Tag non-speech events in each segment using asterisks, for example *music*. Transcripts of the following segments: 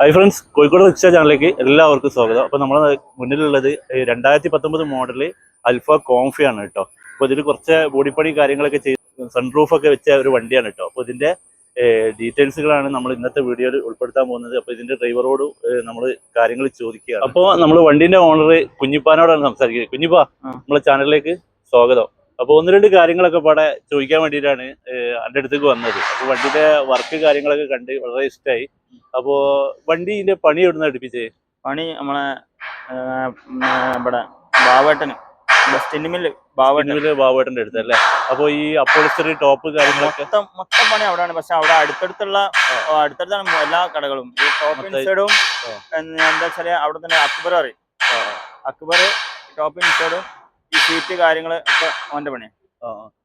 Hi friends Kozhikode rickshaw ചാനലിലേക്ക് എല്ലാവർക്കും സ്വാഗതം. അപ്പോൾ നമ്മൾ മുന്നിലുള്ളത് രണ്ടായിരത്തി പത്തൊമ്പത് മോഡൽ അൽഫ കോംഫി ആണ് കേട്ടോ. അപ്പോൾ ഇതിൽ കുറച്ച് ബോഡിപ്പണി കാര്യങ്ങളൊക്കെ ചെയ്ത് സൺറൂഫ് ഒക്കെ വെച്ച ഒരു വണ്ടിയാണ് കേട്ടോ. അപ്പോൾ ഇതിന്റെ ഡീറ്റെയിൽസുകളാണ് നമ്മൾ ഇന്നത്തെ വീഡിയോയിൽ ഉൾപ്പെടുത്താൻ പോകുന്നത്. അപ്പോൾ ഇതിന്റെ ഡ്രൈവറോട് നമ്മൾ കാര്യങ്ങൾ ചോദിക്കുക അപ്പോൾ നമ്മൾ വണ്ടിന്റെ ഓണർ കുഞ്ഞിപ്പാനോടാണ് സംസാരിക്കുന്നത്. കുഞ്ഞിപ്പാ. നമ്മളെ ചാനലിലേക്ക് സ്വാഗതം. അപ്പോൾ ഒന്ന് രണ്ട് കാര്യങ്ങളൊക്കെ പാടെ ചോദിക്കാൻ വേണ്ടിയിട്ടാണ് എന്റെ അടുത്തേക്ക് വന്നത്. അപ്പോൾ വണ്ടിയുടെ വർക്ക് കാര്യങ്ങളൊക്കെ കണ്ട് വളരെ ഇഷ്ടമായി അപ്പോൾ വണ്ടി ഇതിന്റെ പണി എവിടുന്ന് അടുപ്പിച്ചേ പണി നമ്മളെ ഇവിടെ ബാവേട്ടന് ബസ് മില്ല് ബാവേട്ടൻ അടുത്തല്ലേ അപ്പോൾ അടുത്ത് അല്ലേ? അപ്പൊ ഈ അപ്പോളിസ്റ്ററി ടോപ്പ് കാര്യങ്ങളൊക്കെ? മൊത്തം മൊത്തം പണി അവിടെയാണ്. പക്ഷെ അവിടെ അടുത്തടുത്തുള്ള അടുത്തടുത്താണ് എല്ലാ കടകളും. ഈ ടോപ്പ് ഇൻസൈഡും എന്താ വെച്ചാൽ അവിടെ തന്നെ അക്ബർ അറിയും അക്ബർ ടോപ്പ് ഇൻസൈഡും ഈ സീറ്റ് കാര്യങ്ങൾ ഒക്കെ അവന്റെ പണി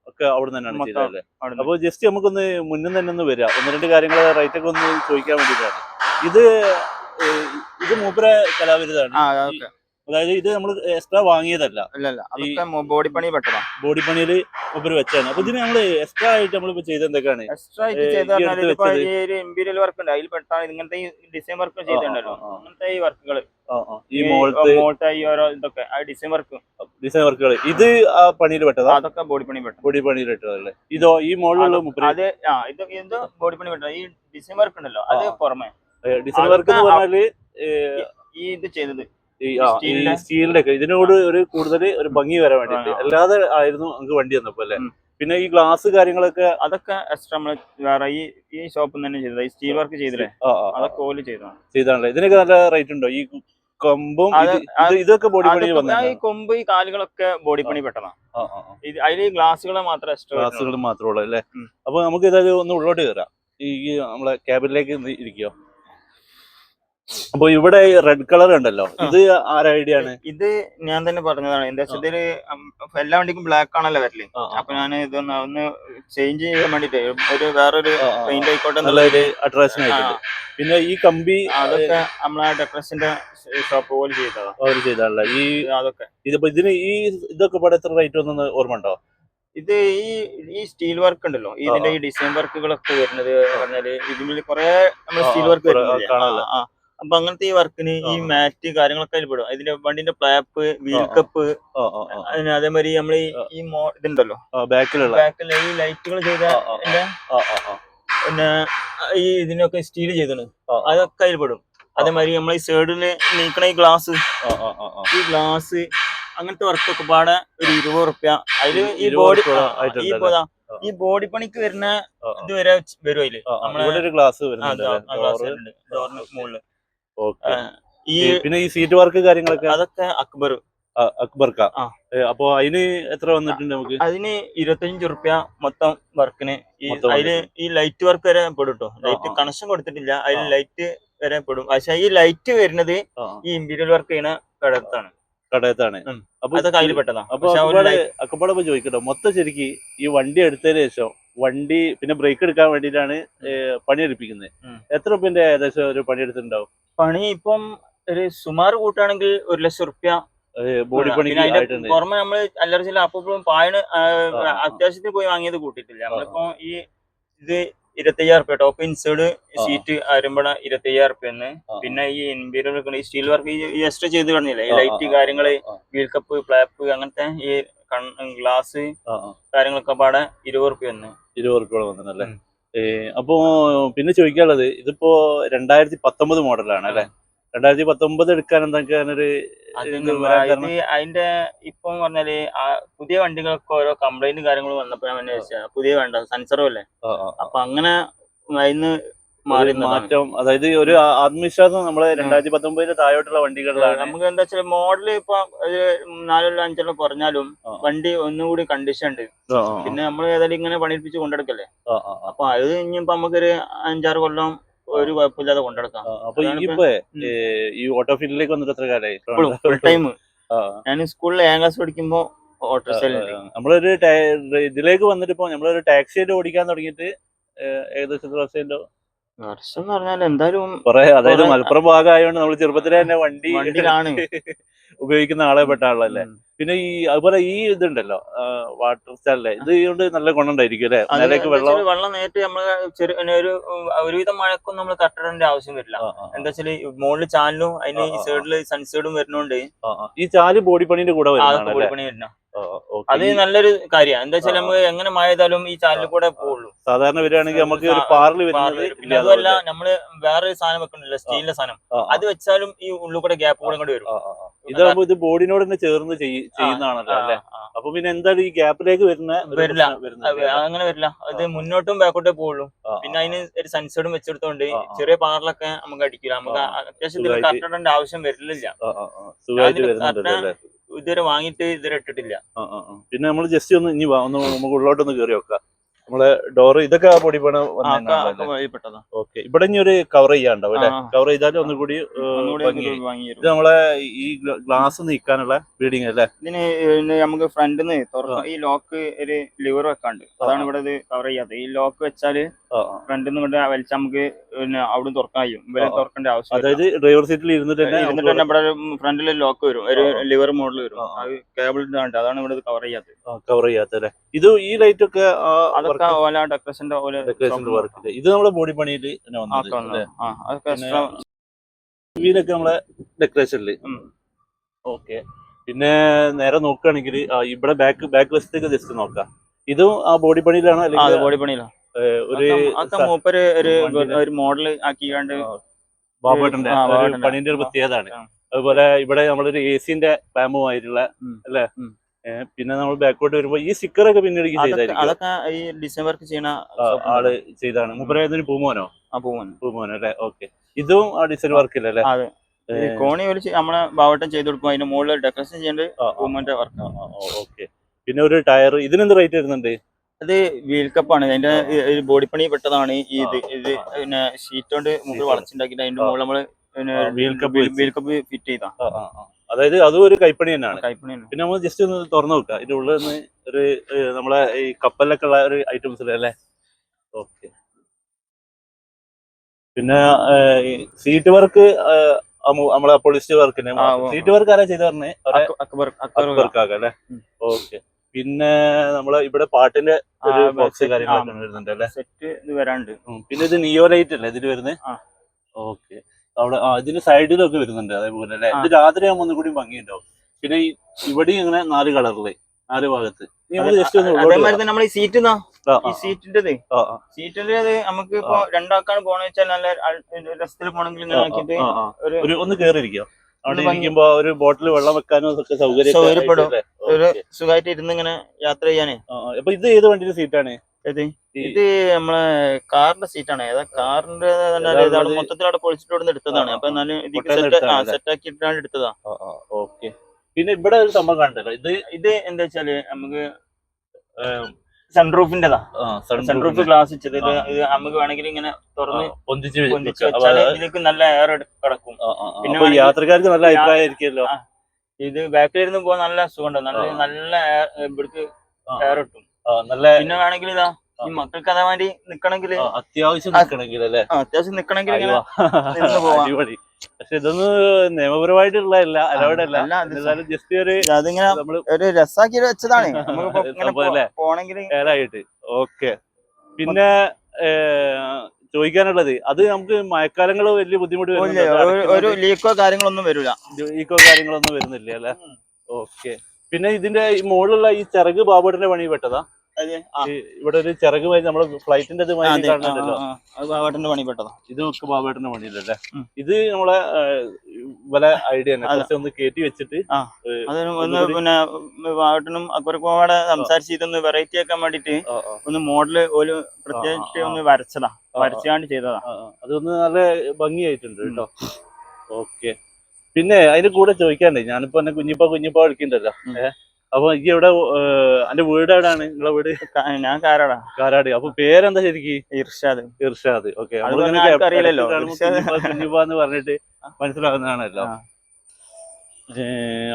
ഒക്കെ അവിടെ തന്നെയാണ് അപ്പൊ ജസ്റ്റ് നമുക്കൊന്ന് മുന്നിൽ തന്നെ ഒന്ന് വരിക. ഒന്ന് രണ്ട് കാര്യങ്ങൾ റേറ്റ് ഒക്കെ ഒന്ന് ചോദിക്കാൻ വേണ്ടിയിട്ടാണ്. ഇത് ഇത് മൂപ്പര കലാവിരുതാണ് അതായത് ഇത് നമ്മൾ എക്സ്ട്രാ വാങ്ങിയതല്ല. ബോഡി പണി പെട്ടതാ. ബോഡി പണിയിൽ മൂപ്പര് വെച്ചാണ് അപ്പൊ ഇതിന് നമ്മൾ എക്സ്ട്രാ ആയിട്ട് നമ്മൾ ചെയ്ത് എന്തൊക്കെയാണ്? എക്സ്ട്രാ ആയിട്ട് ഇമ്പീരിയൽ വർക്ക് ഉണ്ട്. അതിൽ പെട്ടാണ് ഇങ്ങനത്തെ ഡിസൈൻ വർക്ക് ചെയ്തിട്ടുണ്ടല്ലോ. അങ്ങനത്തെ ഈ വർക്കുകൾ. ഈ മോൾട്ട് ഈ ഓരോ ഇതൊക്കെ ആ ഡിസൈൻ വർക്ക് ഡിസൈൻ വർക്കുകൾ ഇത് ആ പണിയിൽ പെട്ടതാ? അതൊക്കെ ബോഡി പണി പെട്ടു ബോഡി പണിയിൽ പെട്ടതല്ലേ ഇതോ ഈ മോളിലുള്ള അത് ആ ഇത് ഇത് ബോഡി പണി പെട്ടത്. ഈ ഡിസൈൻ വർക്ക് ഉണ്ടല്ലോ അത്. പുറമെ. ഡിസൈൻ വർക്ക് എന്ന് പറഞ്ഞാൽ ഈ ഇത് ചെയ്തത്. ഈ സ്റ്റീലിന്റെ? ഒക്കെ ഇതിനോട് ഒരു കൂടുതൽ ഒരു ഭംഗി വരാൻ വേണ്ടിട്ട് അല്ലാതെ ആയിരുന്നു നമുക്ക് വണ്ടി വന്നപ്പോ അല്ലേ? പിന്നെ ഈ ഗ്ലാസ് കാര്യങ്ങളൊക്കെ അതൊക്കെ എക്സ്ട്രാ നമ്മൾ വേറെ ഈ ഈ ഷോപ്പിൽ തന്നെ ചെയ്തത്. ഈ സ്റ്റീൽ വർക്ക് ചെയ്തില്ലേ? അതൊക്കെ ഓൽ ചെയ്തതാണ് ചെയ്താണല്ലേ? ഇതിനൊക്കെ നല്ല റേറ്റ് ഉണ്ടോ? ഈ കൊമ്പും ഇതൊക്കെ ബോഡി പണി ഈ കൊമ്പ് ഈ കാലുകളൊക്കെ ബോഡി പണി പെട്ടതാണ് അതിൽ ഈ ഗ്ലാസുകൾ മാത്രം എക്സ്ട്രാ ഗ്ലാസുകൾ മാത്രമേ ഉള്ളൂ അല്ലേ. അപ്പൊ നമുക്ക് ഇതായത് ഒന്ന് ഉള്ളോട്ട് കയറാം ഈ നമ്മളെ ക്യാബിനിലേക്ക് ഇരിക്കോ? അപ്പൊ ഇവിടെ റെഡ് കളർ ഉണ്ടല്ലോ. ഇത് ആരുടെ ഐഡിയ ആണ്? ഇത് ഞാൻ തന്നെ പറഞ്ഞതാണ്. എന്താ വെച്ചാൽ ഇതിൽ എല്ലാ വണ്ടിക്കും ബ്ലാക്ക് ആണല്ലോ വരൽ. അപ്പൊ ഞാൻ ഇത് ഒന്ന് ചേഞ്ച് ചെയ്യാൻ വേണ്ടിട്ട് ഒരു വേറൊരു പെയിന്റ് ആയിക്കോട്ടെ എന്നുള്ള ഒരു അട്രാക്ഷൻ ആയിട്ടുണ്ട്. പിന്നെ ഈ കമ്പി അതൊക്കെ നമ്മളെ ഡെക്കറേഷന്റെ ഷോപ്പ് പോലെ ചെയ്തതാണ് അവർ ചെയ്താണല്ലോ? ഈ അതൊക്കെ. ഇതിപ്പോ ഇതിന് ഈ ഇതൊക്കെ ഇവിടെ എത്ര റേറ്റ് വന്നെന്ന് ഓർമ്മ ഉണ്ടോ? ഇത് ഈ ഈ സ്റ്റീൽ വർക്ക് ഉണ്ടല്ലോ. ഇതിന്റെ ഈ ഡിസൈൻ വർക്കുകളൊക്കെ വരുന്നത് പറഞ്ഞാൽ ഇതിൽ കുറെ നമ്മൾ സ്റ്റീൽ വർക്ക് കുറെ അപ്പൊ അങ്ങനത്തെ ഈ വർക്കിന് ഈ മാറ്റ് കാര്യങ്ങളൊക്കെ അതിൽ പെടും. ഇതിന്റെ വണ്ടിന്റെ പ്ലാപ്പ് വീൽ. കപ്പ് അതിന് അതേമാതിരി നമ്മൾ ഈ മോ ഇതുണ്ടല്ലോ. ബാക്കിലുള്ള. ബാക്കിൽ ഈ ലൈറ്റുകൾ ചെയ്ത പിന്നെ ഈ ഇതിനൊക്കെ സ്റ്റീൽ ആ. അതൊക്കെ അതിൽ പെടും. അതേമാതിരി നമ്മൾ ഈ സൈഡിൽ നീക്കണ ഈ ഗ്ലാസ് ഈ ഗ്ലാസ് അങ്ങനത്തെ വർക്കൊക്കെ പാടെ ഒരു ഇരുപത് റുപ്യ അതിൽ ഈ ബോഡി ഉറുപ്യ ഈ. ഈ ബോഡി പണിക്ക് വരുന്ന ആ, ആ. ഇത് വരെ അതിൽ. നമ്മളെ ഗ്ലാസ് വരുന്നുണ്ട് ഈ പിന്നെ ഈ സീറ്റ് വർക്ക് കാര്യങ്ങളൊക്കെ? അതൊക്കെ അക്ബർ. അക്ബർക്ക. അപ്പൊ അതിന് എത്ര വന്നിട്ടുണ്ട് നമുക്ക്? അതിന് ഇരുപത്തഞ്ച് റുപ്യ മൊത്തം വർക്കിന്. അതിൽ ഈ ലൈറ്റ് വർക്ക് വരെ പെടും കേട്ടോ ലൈറ്റ് കണക്ഷൻ കൊടുത്തിട്ടില്ല. അതിൽ ലൈറ്റ് വരെ പെടും. പക്ഷെ ഈ ലൈറ്റ് വരുന്നത് ഈ ഇമ്പീരിയൽ വർക്ക് ചെയ്യുന്ന കടത്താണ് കടയത്താണ്. അപ്പൊ അതൊക്കെ അതിൽ പെട്ടതാണ് അപ്പൊ അക്കപ്പാട് ചോദിക്കട്ടോ. മൊത്തം ശരിക്ക് ഈ വണ്ടി എടുത്തതിന് ശേഷം വണ്ടി പിന്നെ ബ്രേക്ക് എടുക്കാൻ വേണ്ടിയിട്ടാണ് പണി എടുപ്പിക്കുന്നത് എത്ര റുപ്യന്റെ ഏകദേശം ഒരു പണി എടുത്തിട്ടുണ്ടാവും? പണി ഇപ്പം ഒരു സുമാർ കൂട്ടാണെങ്കിൽ ഒരു ലക്ഷം റുപ്യ ബോഡി പണി പുറമെ നമ്മൾ അല്ലറച്ചില്ല അപ്പോഴും പായണ്. അത്യാവശ്യത്തിന് പോയി വാങ്ങിയത് കൂട്ടിയിട്ടില്ല. നമ്മളിപ്പോ ഈ ഇത് ഇരുപത്തയ്യായിരം റുപ്യ ടോപ്പ് ഇൻസൈഡ് ആ. സീറ്റ് ആരുമ്പട ഇരുപത്തയ്യായിരം റുപ്യ ആ. പിന്നെ ഈ ഇൻബീരിയർ ഈ സ്റ്റീൽ വർക്ക് ഈ എക്സ്ട്രാ ചെയ്ത് ആ, ലൈറ്റ് കാര്യങ്ങൾ വീൽ കപ്പ് ഫ്ലാപ്പ് അങ്ങനത്തെ ഈ ഗ്ലാസ്. കാര്യങ്ങളൊക്കെ പാടെ ഇരുപത് റുപ്യ ഒന്ന് ഇരുപത് റുപ്യ വന്നിട്ടല്ലേ അപ്പോ പിന്നെ ചോദിക്കാനുള്ളത് ഇതിപ്പോ രണ്ടായിരത്തി പത്തൊമ്പത് മോഡലാണ് അല്ലെ? രണ്ടായിരത്തി പത്തൊമ്പത് എടുക്കാൻ എന്തൊക്കെയാണ് ഒരു അതിന്റെ ഇപ്പൊ പറഞ്ഞാൽ പുതിയ വണ്ടികൾക്ക് ഓരോ കംപ്ലൈന്റ് കാര്യങ്ങളും വന്നപ്പോ ഞാൻ പുതിയ വേണ്ട സെൻസറും അല്ലേ. അപ്പൊ അങ്ങനെ അതിന്ന് മാറി മാറ്റം അതായത് ഒരു ആത്മവിശ്വാസം നമ്മളെ രണ്ടായിരത്തി പത്തൊമ്പതിന് താഴോട്ടുള്ള വണ്ടികളിലാണ്. നമുക്ക് എന്താ വെച്ചാൽ മോഡൽ ഇപ്പൊ നാലോ അഞ്ചോ പറഞ്ഞാലും വണ്ടി ഒന്നുകൂടി കണ്ടീഷൻ ഉണ്ട്. പിന്നെ നമ്മൾ ഏതായാലും ഇങ്ങനെ പണിയിപ്പിച്ച് കൊണ്ടെടുക്കല്ലേ. അപ്പൊ അത് ഇനിയിപ്പോ നമുക്കൊരു അഞ്ചാറ് കൊല്ലം ഒരു കുഴപ്പമില്ലാതെ കൊണ്ടെടുക്കാം. അപ്പൊ അതാണ് ഈ ഓട്ടോ ഫീൽഡിലേക്ക് വന്നിട്ട് എത്ര കാലായി? ഫുൾ ടൈം ഞാൻ സ്കൂളിൽ ഏഴാം ക്ലാസ് പഠിക്കുമ്പോ ഓട്ടോ നമ്മളൊരു ഇതിലേക്ക് വന്നിട്ട് ഇപ്പൊ നമ്മളൊരു ടാക്സി ഓടിക്കാൻ തുടങ്ങിയിട്ട് ഏകദേശം എത്ര വർഷമുണ്ടോ വർഷം എന്ന് പറഞ്ഞാൽ എന്തായാലും കൊറേ അതായത് മലപ്പുറം ഭാഗമായതുകൊണ്ട് നമ്മൾ ചെറുപ്പത്തിലെ തന്നെ വണ്ടി വണ്ടിയിലാണ്. *laughs* ഉപയോഗിക്കുന്ന ആളെ പെട്ട ആളല്ലേ? പിന്നെ ഈ അതുപോലെ ഈ ഇതുണ്ടല്ലോ വാട്ടർ സ്റ്റാൻഡിലെ ഇത് കൊണ്ട് നല്ല ഗുണമുണ്ടായിരിക്കും അല്ലെ? വെള്ളം വെള്ളം നേരിട്ട് നമ്മൾ ചെറിയ ഒരു ഒരുവിധം മഴക്കൊന്നും നമ്മൾ തട്ടേണ്ട ആവശ്യം വരില്ല. എന്താ വെച്ചാൽ മുകളിൽ ചാനലും അതിന് സൈഡിൽ സൺസൈഡും വരുന്നോണ്ട്. ഈ ചാൽ ബോഡി പണിന്റെ കൂടെ ബോഡി പണി വരുന്ന. അത് നല്ലൊരു കാര്യമാണ് എന്താ വെച്ചാൽ. നമുക്ക് എങ്ങനെ മായതാലും ചെയ്താലും ഈ ചാനലിൽ കൂടെ പോവുള്ളൂ. സാധാരണ വരികയാണെങ്കിൽ നമുക്ക് ഒരു പാർലി പാറിൽ പാറൽ വരുന്നത്. പിന്നെ അതുമല്ല നമ്മൾ വേറെ സാധനം വെക്കണില്ല സ്റ്റീലിന്റെ സാധനം. അത് വെച്ചാലും ഈ ഉള്ളിൽ കൂടെ ഗ്യാപ്പ് കൂടെ കൂടി വരും. ഇതാകുമ്പോ ഇത് ബോഡിനോട് തന്നെ ചേർന്ന് ചെയ്യുന്നതാണല്ലോ അല്ലെ. അപ്പൊ പിന്നെ എന്തായാലും ഈ ഗ്യാപ്പിലേക്ക് വരുന്ന വരില്ല. അങ്ങനെ വരില്ല. അത് മുന്നോട്ടും ബാക്കോട്ടേ പോവുള്ളൂ. പിന്നെ അതിന് ഒരു സൺസൈഡും വെച്ചെടുത്തോണ്ട്. ചെറിയ പാറിലൊക്കെ നമുക്ക് അടിക്കില്ല നമുക്ക് അത്യാവശ്യം. കറക്റ്റ് ആവശ്യം വരില്ല ഇതുവരെ വാങ്ങിയിട്ട് ഇതുവരെ ഇട്ടിട്ടില്ല. പിന്നെ നമ്മൾ ജസ്റ്റ് ഒന്ന് ഇനി നമുക്ക് ഉള്ളോട്ടൊന്ന് കയറി വെക്കാം നമ്മളെ ഡോർ ഇതൊക്കെ പൊടി പണ ഓക്കെ. ഇവിടെ ഇനി ഒരു കവർ ചെയ്യാണ്ടാവും അല്ലെ? കവർ ചെയ്താലും ഒന്നുകൂടി ഇത് നമ്മളെ ഈ ഗ്ലാസ് നീക്കാനുള്ള ബീഡിങ് അല്ലേ? ഇതിന് നമുക്ക് ഫ്രണ്ടിന്ന് തുറക്കാം ഈ ലോക്ക് ഒരു ലിവർ വെക്കാണ്ട്. അതാണ് ഇവിടെ ഇത് കവർ ചെയ്യാത്തത്. ഈ ലോക്ക് വെച്ചാൽ ഫ്രണ്ടിൽ നിന്ന് ഫ്രണ്ടിന്ന് കൊണ്ട് വലിച്ചാൽ നമുക്ക് പിന്നെ അവിടെ തുറക്കാൻ കഴിയും. ആ. തുറക്കേണ്ട ആവശ്യം അതായത് ഡ്രൈവർ സീറ്റിൽ ഇരുന്നിട്ട് തന്നെ ഇരുന്നിട്ട് തന്നെ ഇവിടെ ഫ്രണ്ടിൽ ലോക്ക് വരും. ഒരു. ലിവർ മോഡൽ വരും. അത് കേബിൾ അതാണ് ഇവിടെ കവർ ചെയ്യാത്തത്. കവർ ചെയ്യാത്ത അല്ലേ? ഇത് ഈ ലൈറ്റ് ഒക്കെ അതൊക്കെ ഓല ഡെക്കറേഷന്റെ ഓല ഡെക്കറേഷന്റെ വർക്ക് ഇത് നമ്മുടെ ബോഡി പണിയിൽ വീലൊക്കെ നമ്മളെ ഡെക്കറേഷനിൽ. ഓക്കെ. പിന്നെ നേരെ നോക്കുകയാണെങ്കിൽ ഇവിടെ ബാക്ക് ബാക്ക് വശത്തേക്ക് ജസ്റ്റ് നോക്കാം. ഇതും ആ ബോഡി പണിയിലാണോ അല്ലെങ്കിൽ ബോഡി പണിയിലാണ് ഒരു മൂപ്പര് ഒരു ഒരു മോഡൽ ആക്കിക്കാണ്ട് ബാബുട്ടന്റെ. പണിന്റെ ഒരു പ്രത്യേകതയാണ് അതുപോലെ ഇവിടെ നമ്മളൊരു എ സിന്റെ ആയിട്ടുള്ള അല്ലേ? പിന്നെ നമ്മൾ ബാക്കോട്ട് വരുമ്പോ ഈ സ്റ്റിക്കറൊക്കെ പിന്നീട് അതൊക്കെ ഈ ഡിസൈൻ വർക്ക് ചെയ്യണ ആൾ ചെയ്താണ്. മുപ്പരായതിന് പൂമോനോ? ആ പൂവൻ പൂമോനോ അല്ലെ? ഓക്കെ. ഇതും ആ ഡിസൈൻ വർക്കില്ല അല്ലേ അതെ. കോണി ഒരു നമ്മളെ ബാവട്ടം ചെയ്ത് കൊടുക്കും. അതിന്റെ മുകളിൽ ഡെക്കറേഷൻ ചെയ്യേണ്ടത് ആ, വർക്ക് ഓക്കെ. പിന്നെ ഒരു ടയർ ഇതിനെന്ത് റേറ്റ് വരുന്നുണ്ട്? അത് വീൽ കപ്പാണ് അതിന്റെ ബോഡി പണി പെട്ടതാണ് ഈ ഇത്. ഇത് പിന്നെ ഷീറ്റ് കൊണ്ട് മുകളിൽ. വളച്ചുണ്ടാക്കിയിട്ട് അതിന്റെ. മുകളിൽ നമ്മൾ പിന്നെ ആ, wheel വീൽ കപ്പ് ഫിറ്റ് ചെയ്താ. അതായത് അതും ഒരു കൈപ്പണി തന്നെയാണ്. കൈപ്പണിയാണ് പിന്നെ നമ്മൾ ജസ്റ്റ് ഒന്ന് തുറന്നു നോക്കുക ഇതിന്റെ ഉള്ളിൽ നിന്ന് ഒരു നമ്മളെ ഈ കപ്പലിലൊക്കെ ഉള്ള ഒരു ഐറ്റംസ് അല്ലേ? ഓക്കെ പിന്നെ സീറ്റ് വർക്ക് നമ്മളെ പൊളിസ്റ്റ് വർക്കിന് സീറ്റ് വർക്ക് ആരാ ചെയ്ത് പറഞ്ഞേ? അക്ബർ അക്ബർ വർക്ക് ആക്കാം അല്ലേ? ഓക്കെ പിന്നെ നമ്മളെ ഇവിടെ പാട്ടിന്റെ ഒരു ബോക്സ് കാര്യങ്ങളൊക്കെ വരുന്നുണ്ട് അല്ലേ? സെറ്റ് ഇത് വരാണ്ട്. പിന്നെ ഇത് നിയോ ലൈറ്റ് അല്ലേ ഇതിൽ വരുന്നത്. ഓക്കെ അവിടെ ആ ഇതിന് സൈഡിലൊക്കെ വരുന്നുണ്ട് അതേപോലെ അല്ലേ. ഇത് രാത്രി ആകുമ്പോൾ ഒന്നും കൂടി ഭംഗിയുണ്ടാവും. പിന്നെ ഇവിടെ ഇങ്ങനെ നാല് കളറിൽ നാല് ഭാഗത്ത്. അതേമാതിരി നമ്മൾ ഈ സീറ്റ് ഈ നമുക്ക് ഇപ്പൊ പോണെന്ന് വെച്ചാൽ നല്ല രസത്തിൽ പോണെങ്കിൽ. ഒരു ഒന്ന് കേറിയിരിക്കാം അവിടെ ഇരിക്കുമ്പോ ഒരു ബോട്ടിൽ വെള്ളം വെക്കാനും ഒക്കെ സൗകര്യപ്പെടും. ഒരു സുഖമായിട്ട് ഇരുന്ന് ഇങ്ങനെ യാത്ര ചെയ്യാനേ. അപ്പൊ ഇത് ഏത് വണ്ടിയുടെ സീറ്റാണ് ഏത്? ഇത് നമ്മളെ കാറിന്റെ സീറ്റാണ്. ഏതാ കാറിന്റെ തന്നെ മൊത്തത്തിൽ അവിടെ പൊളിച്ചിട്ട് ഇവിടുന്ന് എടുത്തതാണ്. അപ്പൊ എന്നാലും സെറ്റ് ആക്കിയിട്ടാണ് എടുത്തതാ. ഓക്കെ. പിന്നെ ഇവിടെ ഒരു സംഭവം കണ്ടല്ലോ ഇത് ഇത് എന്താ വെച്ചാൽ നമുക്ക് സൺറൂഫിന്റെതാ സൺറൂഫ് ഗ്ലാസ് വെച്ചത്. ഇത്. നമുക്ക് വേണമെങ്കിൽ ഇങ്ങനെ തുറന്ന് പൊന്തിച്ച് അത് ഇതിലേക്ക് നല്ല എയർ കിടക്കും. പിന്നെ യാത്രക്കാർക്ക് നല്ല അഭിപ്രായമായിരിക്കുമല്ലോ. അഭിപ്രായം ഇത് ബാക്കിലിരുന്ന് പോകാൻ നല്ല സുഖമുണ്ട്. നല്ല നല്ല എയർ ഇവിടേക്ക് എയർ കിട്ടും. നല്ല പിന്നെ വേണമെങ്കിൽ ഇതാ ഈ മക്കൾക്ക് അതേമാതിരി നിക്കണമെങ്കിൽ ആ, അത്യാവശ്യം നിക്കണെങ്കിൽ അല്ലേ അത്യാവശ്യം നിക്കണമെങ്കിൽ. അടിപൊളി. പക്ഷെ ഇതൊന്നും നിയമപരമായിട്ടുള്ളതല്ല അലൗഡ് അല്ല അല്ല, അത് എന്നാലും ജസ്റ്റ് ഒരു അതിങ്ങനെ ഒരു രസാക്കി വെച്ചതാണ്. പോണെങ്കിൽ ഏലായിട്ട് ഓക്കെ. പിന്നെ ചോദിക്കാനുള്ളത് അത് നമുക്ക് മഴക്കാലങ്ങൾ വലിയ ബുദ്ധിമുട്ട്? ഒരു ലീക്കോ കാര്യങ്ങളൊന്നും വരില്ല ലീക്കോ കാര്യങ്ങളൊന്നും വരുന്നില്ല അല്ലെ? ഓക്കെ. പിന്നെ ഇതിന്റെ ഈ മുകളിലുള്ള ഈ ചിറക് ബാബുട്ടിന്റെ പണി പെട്ടതാ? ഇവിടെ ഒരു ചിറക് വഴി നമ്മൾ ഫ്ലൈറ്റിന്റെ ഇത് മാതിരി കാണുന്നുണ്ടല്ലോ. അത് ബാബേട്ടന്റെ പണി പെട്ടതാ ഇത് ഒക്കെ ബാബേട്ടന്റെ പണിയില്ലല്ലേ ഉം. ഇത് നമ്മളെ വല ഐഡിയ ഒന്ന് കയറ്റി വെച്ചിട്ട്. ഒന്ന് പിന്നെ ബാബേട്ടനും അക്ബർക്കും കൂടെ സംസാരിച്ച് ഇതൊന്ന് വെറൈറ്റി ആക്കാൻ വേണ്ടിട്ട് ഒന്ന് മോഡൽ ഒരു പ്രത്യേകിച്ച്. ഒന്ന് വരച്ചതാ. വരച്ചാണ്ട് ചെയ്തതാ. അതൊന്ന് നല്ല ഭംഗിയായിട്ടുണ്ട് കേട്ടോ. ഓക്കെ. പിന്നെ അതിന്റെ കൂടെ ചോദിക്കാണ്ടേ ഞാനിപ്പോ എന്നെ കുഞ്ഞിപ്പ കുഞ്ഞിപ്പ വിളിക്കണ്ടല്ലോ. ഏഹ് അപ്പൊ ഈ എവിടെ എന്റെ വീട് എവിടെയാണ് നിങ്ങളെ വീട്? ഞാൻ കാരാടാ. കാരാട്. അപ്പൊ പേരെന്താ ശരിക്ക്? ഇർഷാദ്. ഇർഷാദ്. ഓക്കെ. അറിയില്ലല്ലോ. ഇർഷാദ്. കുഞ്ഞിപ്പ എന്ന് പറഞ്ഞിട്ട് മനസ്സിലാവുന്നതാണല്ലോ.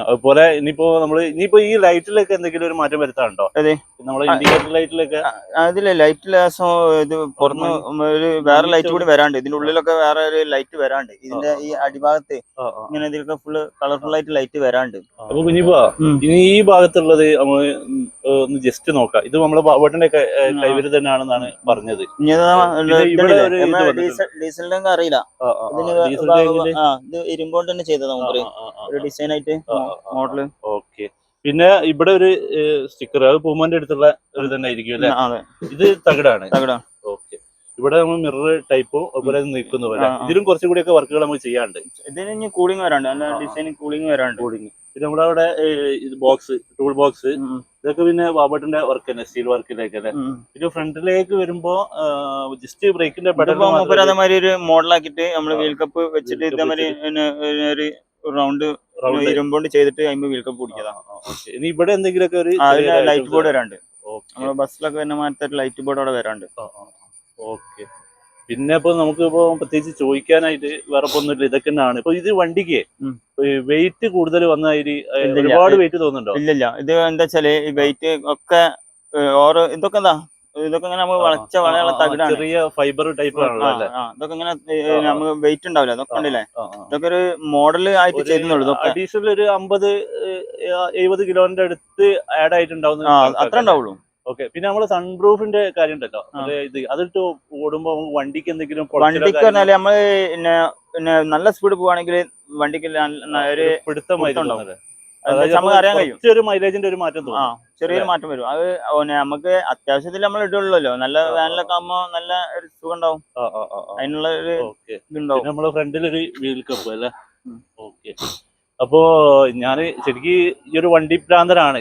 അതുപോലെ ഇനിയിപ്പോ നമ്മൾ ഇനിയിപ്പോ ഈ ലൈറ്റിലൊക്കെ എന്തെങ്കിലും ഒരു മാറ്റം വരുത്താറുണ്ടോ? അതെ. നമ്മളെ ഇൻഡിക്കേറ്റർ ലൈറ്റിലൊക്കെ അതിൽ ലൈറ്റ് ലേസം ഇത് പുറത്ത് ഒരു വേറെ ലൈറ്റ് കൂടി വരാണ്ട്. ഇതിന്റെ ഉള്ളിലൊക്കെ വേറെ ഒരു ലൈറ്റ് വരാണ്ട്. ഇതിന്റെ ഈ അടിഭാഗത്ത്. ഇങ്ങനെ ഇതിലൊക്കെ ഫുള്ള് കളർഫുൾ ആയിട്ട് ലൈറ്റ് വരാണ്ട്. അപ്പൊ കുഞ്ഞിപ്പോ ഇനി ഈ ഭാഗത്തുള്ളത് നമ്മൾ ഒന്ന് ജസ്റ്റ് നോക്കാം. ഇത് നമ്മളെ ബാബുട്ടന്റെ കൈവര് തന്നെയാണെന്നാണ് പറഞ്ഞത്. ഡീസലിന്റെ അറിയില്ല. ഇരുമ്പോണ്ട് തന്നെ ഒരു ഡിസൈൻ ആയിട്ട്. മോഡൽ. ഓക്കെ. പിന്നെ ഇവിടെ ഒരു സ്റ്റിക്കർ അത് പൂമന്റെ അടുത്തുള്ള ഒരു തന്നെ ആയിരിക്കും അല്ലെ? ഇത് തകടാണ്. തകടാണ്. ഓക്കെ. ഇവിടെ നമ്മൾ മിറർ ടൈപ്പും അതുപോലെ നിൽക്കുന്ന. ഇതിലും കുറച്ചും കൂടി ഒക്കെ വർക്കുകൾ നമ്മൾ ചെയ്യാണ്ട് ഇതിന് കൂളിംഗ് വരാണ്ട്. ഡിസൈൻ കൂളിംഗ് വരാണ്ട്. കൂടിങ് പിന്നെ നമ്മുടെ അവിടെ ഇത് ബോക്സ് ടൂൾ ബോക്സ് ഇതൊക്കെ പിന്നെ ബാബട്ടിന്റെ വർക്ക് തന്നെ സ്റ്റീൽ വർക്കിലേക്ക് അല്ലെ. പിന്നെ ഫ്രണ്ടിലേക്ക് വരുമ്പോ ജസ്റ്റ് ബ്രേക്കിന്റെ അതേമാതിരി ഒരു മോഡലാക്കിട്ട് നമ്മൾ വീൽ കപ്പ് വെച്ചിട്ട് ഇതേമാതിരി ഒരു റൗണ്ട് ഇരുമ്പോണ്ട് ചെയ്തിട്ട് അതിന് വീൽ കപ്പ് പിടിക്കതാ ഇനി ഇവിടെ എന്തെങ്കിലുമൊക്കെ ഒരു ലൈറ്റ് ബോർഡ് വരാണ്ട് നമ്മളെ ബസ്സിലൊക്കെ വരുന്ന മാറ്റത്തെ ലൈറ്റ് ബോർഡ് അവിടെ വരാണ്ട് ഓക്കെ. പിന്നെ ഇപ്പൊ നമുക്ക് ഇപ്പൊ പ്രത്യേകിച്ച് ചോദിക്കാനായിട്ട് വേറെ ഒന്നുമില്ല. ഇതൊക്കെ തന്നെയാണ്. ഇപ്പൊ ഇത് വണ്ടിക്ക് വെയിറ്റ് കൂടുതൽ ഇല്ലില്ല. ഒരുപാട് വെയിറ്റ് തോന്നുന്നുണ്ടോ? ഇല്ലില്ല. ഇത് എന്താ വെച്ചാൽ ഈ വെയിറ്റ് ഒക്കെ ഓരോ ഇതൊക്കെ എന്താ? ഇതൊക്കെ ഇങ്ങനെ നമ്മൾ വളച്ച വളയുള്ള തകിടാണ്. ചെറിയ ഫൈബർ ടൈപ്പ് ഇതൊക്കെ ഇങ്ങനെ. നമുക്ക് വെയിറ്റ് ഉണ്ടാവില്ല? അതൊക്കെ ഉണ്ടല്ലേ. ഇതൊക്കെ ഒരു മോഡൽ ആയിട്ട് ചെയ്യുന്നുള്ളൂ അഡീഷണൽ ഒരു അമ്പത് എഴുപത് കിലോന്റെ അടുത്ത് ആഡ് ആയിട്ടുണ്ടാവുന്ന അത്ര ഉണ്ടാവുള്ളൂ. ഓക്കെ പിന്നെ നമ്മൾ സൺപ്രൂഫിന്റെ കാര്യം ഉണ്ടല്ലോ. അത് ഇത് അതിട്ട് ഓടുമ്പോ വണ്ടിക്ക് എന്തെങ്കിലും വണ്ടിക്ക് പറഞ്ഞാൽ നമ്മൾ പിന്നെ നല്ല സ്പീഡ് പോവാണെങ്കിൽ വണ്ടിക്ക് ഒരു അറിയാൻ കഴിയും. കുറച്ചൊരു മൈലേജിന്റെ ഒരു മാറ്റം തോന്നും. ചെറിയൊരു മാറ്റം വരും. അത് നമുക്ക് അത്യാവശ്യത്തിൽ നമ്മൾ ഇടുള്ളല്ലോ. നല്ല വാനിലൊക്കെ ആകുമ്പോ നല്ല ഒരു സുഖം ഉണ്ടാവും. അതിനുള്ള ഒരു ഇതുണ്ടാവും. നമ്മളെ ഫ്രണ്ടിൽ ഒരു വീൽ കപ്പ് അല്ലേ. ഓക്കെ. അപ്പോ ഞാൻ ശരിക്കും ഈ ഒരു വണ്ടി ഭ്രാന്തരാണ്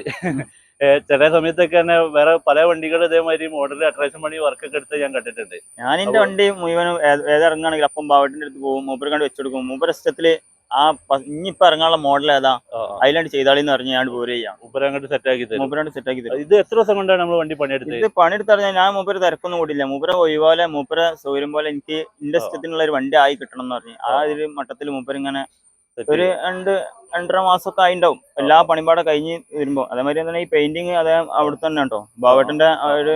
ചില സമയത്തൊക്കെ തന്നെ വേറെ പല വണ്ടികൾ ഇതേമാതിരി മോഡൽ അട്രാക്ഷൻ പണി വർക്കൊക്കെ എടുത്ത് ഞാൻ കണ്ടിട്ടുണ്ട്. ഞാൻ എന്റെ വണ്ടി മുഴുവനും ഏത് ഏതിറങ്ങുകയാണെങ്കിൽ അപ്പം ബാവട്ടിന്റെ അടുത്ത് പോകും മൂപ്പർ കണ്ട് വെച്ചെടുക്കും മൂപ്പർ ഇഷ്ടത്തിൽ ആ ഇനിയിപ്പൊ ഇറങ്ങാനുള്ള മോഡൽ ഏതാ. അതിലാണ്ട് ചെയ്താളിന്ന് പറഞ്ഞ് ഞാൻ പോര് ചെയ്യാം. സെറ്റ് ആക്കി തരും. മൂപ്പരാണ്ട് സെറ്റ് ആക്കി തരും. ഇത് എത്ര ദിവസം കൊണ്ടാണ് നമ്മൾ വണ്ടി പണിയെടുത്തത്? ഇത് പണിയെടുത്ത് പറഞ്ഞാൽ ഞാൻ മൂപ്പര് തിരക്കൊന്നും കൂടില്ല മൂപ്പര ഒഴിവാലെ മൂപ്പര സൗകര്യം പോലെ എനിക്ക് ഇൻഡസ്ട്രിത്തിനുള്ള ഒരു വണ്ടി ആയി കിട്ടണം എന്ന് പറഞ്ഞു. ആ. ഒരു മട്ടത്തിൽ മൂപ്പര് ഇങ്ങനെ Set ഒരു. രണ്ട് രണ്ടര മാസമൊക്കെ ആയിണ്ടാവും എല്ലാ പണിപാടെ കഴിഞ്ഞ് വരുമ്പോ. അതേമാതിരി തന്നെ ഈ പെയിന്റിങ് അതേ അവിടെ തന്നെ കേട്ടോ. ബാബേട്ടന്റെ ഒരു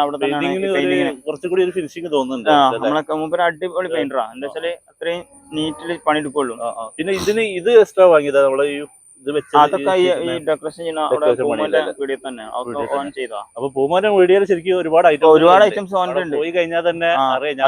അവിടെ തന്നെയാണ് ഫിനിഷിങ് തോന്നുന്നുണ്ട്? നമ്മളൊക്കെ മുമ്പ് അടിപൊളി പെയിന്ററാ എന്താ വെച്ചാൽ അത്രയും നീറ്റിൽ പണിയെടുക്കുള്ളൂ. പിന്നെ ഇതിന് ഇത് എക്സ്ട്രാ വാങ്ങിയതാ നമ്മളെ ഈ അതൊക്കെ ഈ ഡെക്കറേഷൻ ചെയ്യുന്ന? വീഡിയോ തന്നെ. ഓൺ ചെയ്താ അപ്പൊ പൂമാനം വീഡിയോയിൽ ശരിക്കും ഒരുപാട് ഐറ്റം ഒരുപാട് ഐറ്റംസ് പോയി കഴിഞ്ഞാൽ തന്നെ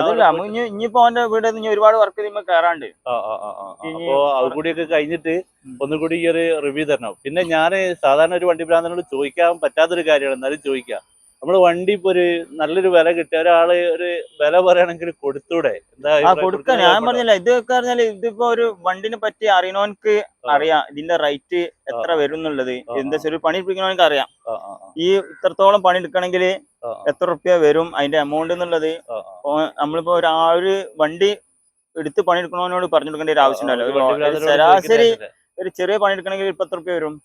അതല്ല. ഇനിയിപ്പോ വീട് ഇനി ഒരുപാട് വർക്ക് ചെയ്യുമ്പോ കയറാണ്ട് ആ, ആ, ആ, ആ. അപ്പോ അത് കഴിഞ്ഞിട്ട്. ഒന്നുകൂടി ഈ ഒരു റിവ്യൂ തരണം. പിന്നെ ഞാൻ സാധാരണ ഒരു വണ്ടി ഭ്രാന്തനോട് ചോദിക്കാൻ പറ്റാത്തൊരു കാര്യമാണ്. എന്നാലും ചോദിക്കാം. നമ്മൾ വണ്ടി ഇപ്പൊ ഒരു നല്ലൊരു വില കിട്ടിയ ഒരാൾ ഒരു വില പറയണെങ്കിൽ കൊടുത്തൂടെ? എന്താ കൊടുക്ക. ഞാൻ? പറഞ്ഞില്ല ഇത് പറഞ്ഞാൽ ഇതിപ്പോ ഒരു വണ്ടിനെ പറ്റി അറിയണവനക്ക്. അറിയാം. ഇതിന്റെ റേറ്റ് എത്ര വരും എന്നുള്ളത് എന്താ. ഒരു പണി എടുപ്പിക്കണവനക്ക് അറിയാം. ഈ ഇത്രത്തോളം പണി എടുക്കണമെങ്കിൽ എത്ര റുപ്യ വരും അതിന്റെ എമൗണ്ട് എന്നുള്ളത്? നമ്മളിപ്പോ ഒരു ആ ഒരു വണ്ടി എടുത്ത് പണി എടുക്കണവനോട് പറഞ്ഞു കൊടുക്കേണ്ട ഒരു ആവശ്യമുണ്ടല്ലോ ഒരു ഉണ്ടാവില്ല. ഒരു ശരാശരി ഒരു ചെറിയ പണി എടുക്കണമെങ്കിൽ എത്ര റുപ്യ വരും?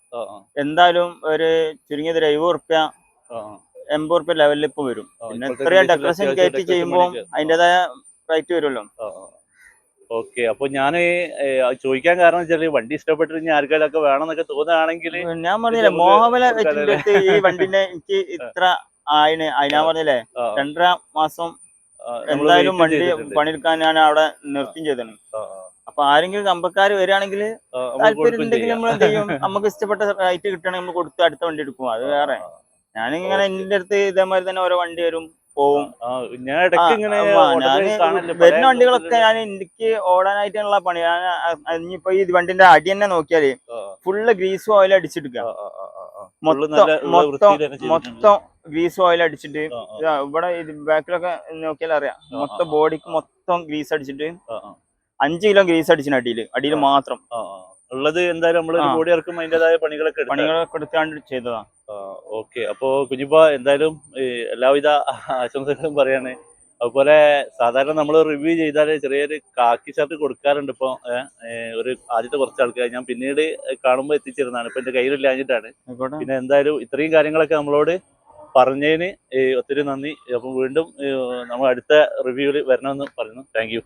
എന്തായാലും ഒരു ചുരുങ്ങിയത് ഒരു എഴുപത് റുപ്യ. എൺപത് റുപ്യ ലെവലിൽ ഇപ്പൊ വരും. പിന്നെ ഇത്രയും ഡെക്കറേഷൻ കയറ്റി ചെയ്യുമ്പോൾ. അതിന്റേതായ റേറ്റ് വരുമല്ലോ. ഓക്കെ അപ്പൊ ഞാൻ ചോദിക്കാൻ കാരണം വെച്ചാൽ വണ്ടി ഇഷ്ടപ്പെട്ടിട്ട് ഞാൻ ആർക്കാലൊക്കെ വേണമെന്നൊക്കെ തോന്നുകയാണെങ്കിൽ ഞാൻ പറഞ്ഞില്ലേ മോഹബല ഈ വണ്ടിന്റെ എനിക്ക് *laughs* ഇത്ര ആയിന് അത് ഞാൻ പറഞ്ഞില്ലേ രണ്ടര മാസം എന്തായാലും വണ്ടി പണിയെടുക്കാൻ ഞാൻ അവിടെ നിർത്തിയും ചെയ്തതാണ് അപ്പൊ ആരെങ്കിലും കമ്പക്കാർ വരികയാണെങ്കിൽ താല്പര്യം ഉണ്ടെങ്കിൽ നമ്മൾ ചെയ്യും. നമുക്ക് ഇഷ്ടപ്പെട്ട റേറ്റ് കിട്ടണമെങ്കിൽ നമ്മൾ കൊടുത്ത് അടുത്ത വണ്ടി എടുക്കും. അത് വേറെ. ഞാനിങ്ങനെ എന്റെ അടുത്ത് ഇതേമാതിരി തന്നെ ഓരോ വണ്ടി വരും പോവും. ഞാൻ ഇടയ്ക്ക് ഇങ്ങനെ വരുന്ന വണ്ടികളൊക്കെ ഞാൻ എനിക്ക് ഓടാനായിട്ടുള്ള പണി. ഞാൻ ഇനിയിപ്പോ ഈ വണ്ടിന്റെ അടി തന്നെ നോക്കിയാൽ ഫുള്ള് ഗ്രീസ് ഓയിൽ അടിച്ചെടുക്കുക മൊത്തം മൊത്തം ഗ്രീസ് ഓയിൽ അടിച്ചിട്ട് ഇവിടെ ഇത് ബാക്കിലൊക്കെ നോക്കിയാൽ അറിയാം. മൊത്തം ബോഡിക്ക് മൊത്തം ഗ്രീസ് അടിച്ചിട്ട് അഞ്ച് കിലോ ഗ്രീസ് അടിച്ചിന് അടിയിൽ അടിയിൽ മാത്രം. ഉള്ളത് എന്തായാലും നമ്മൾ. ബോഡി ഇറക്കുമ്പോൾ അതിന്റേതായ പണികളൊക്കെ പണികളൊക്കെ എടുത്താണ്ട് ചെയ്തതാ. ഓക്കെ. അപ്പോ കുഞ്ഞിപ്പ എന്തായാലും എല്ലാവിധ ആശംസകളും പറയാണ്. അതുപോലെ സാധാരണ നമ്മൾ റിവ്യൂ ചെയ്താൽ ചെറിയൊരു കാക്കി ഷർട്ട് കൊടുക്കാറുണ്ട് ഇപ്പോൾ ഒരു ആദ്യത്തെ കുറച്ച് ആൾക്കാർ ഞാൻ പിന്നീട് കാണുമ്പോൾ എത്തിച്ചിരുന്നതാണ്. ഇപ്പൊ എന്റെ കയ്യിലില്ലാഞ്ഞിട്ടാണ്. പിന്നെ എന്തായാലും ഇത്രയും കാര്യങ്ങളൊക്കെ നമ്മളോട് പറഞ്ഞതിന് ഒത്തിരി നന്ദി. അപ്പം വീണ്ടും നമ്മൾ അടുത്ത റിവ്യൂവിൽ വരണമെന്ന് പറയുന്നു. Thank you